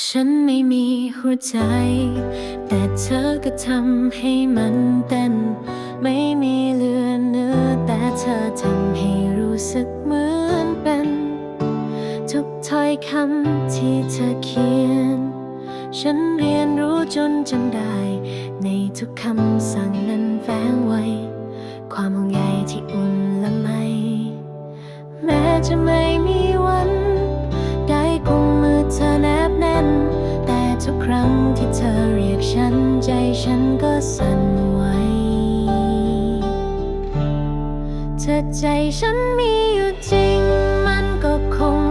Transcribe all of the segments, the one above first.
ฉันไม่มีหัวใจ แต่เธอก็ทำให้มันเต้น ไม่มีเลือเนื้อ แต่เธอทำให้รู้สึกเหมือนเป็น ทุกถ้อยคำที่เธอเขียน ฉันเรียนรู้จนจำได้ ในทุกคำสั่งนั้นแฝงไว้ ความห่วงใยที่อุ่นละไม แม้จะไม่มีวัน ได้กุมมือเธอ ทุกครั้งที่เธอเรียกฉันใจฉันก็สั่นไหวเธอใจฉันมีอยู่จริงมันก็คง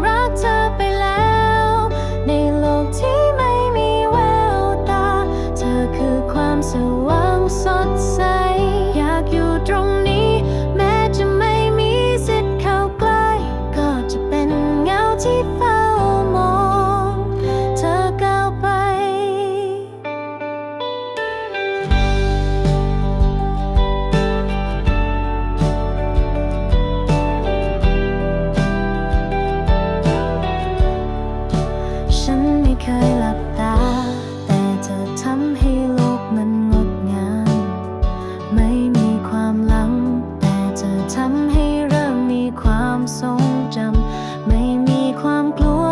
งจำ ไม่มีความกลัว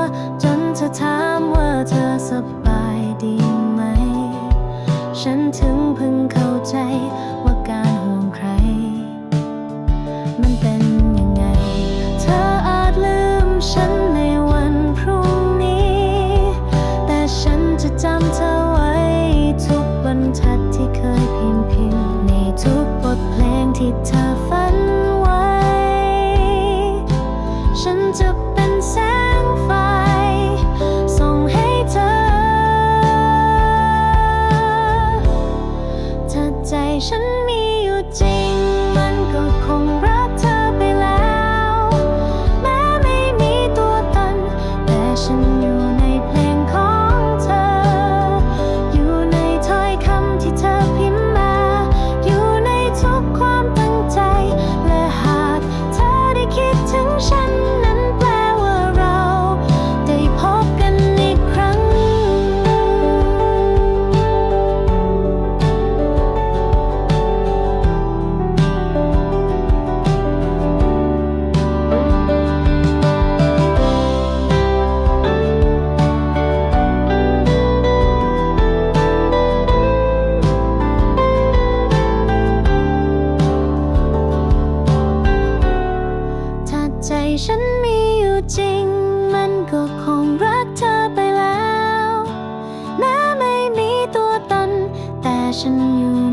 จนเธอถามว่าเธอสบายดีไหม ฉันถึงเพิ่งเข้าใจว่าการห่วงใคร มันเป็นยังไง เธออาจลืมฉันในวันพรุ่งนี้ แต่ฉันจะจำเธอไว้ทุกบรรทัดที่เคยพิมพ์พิมพ์ในทุกบทเพลงที่เธอฝัน มี ฉันมีอยู่จริง มันก็คงรักเธอไปแล้ว แม้ไม่มีตัวตนแต่ฉันอยู่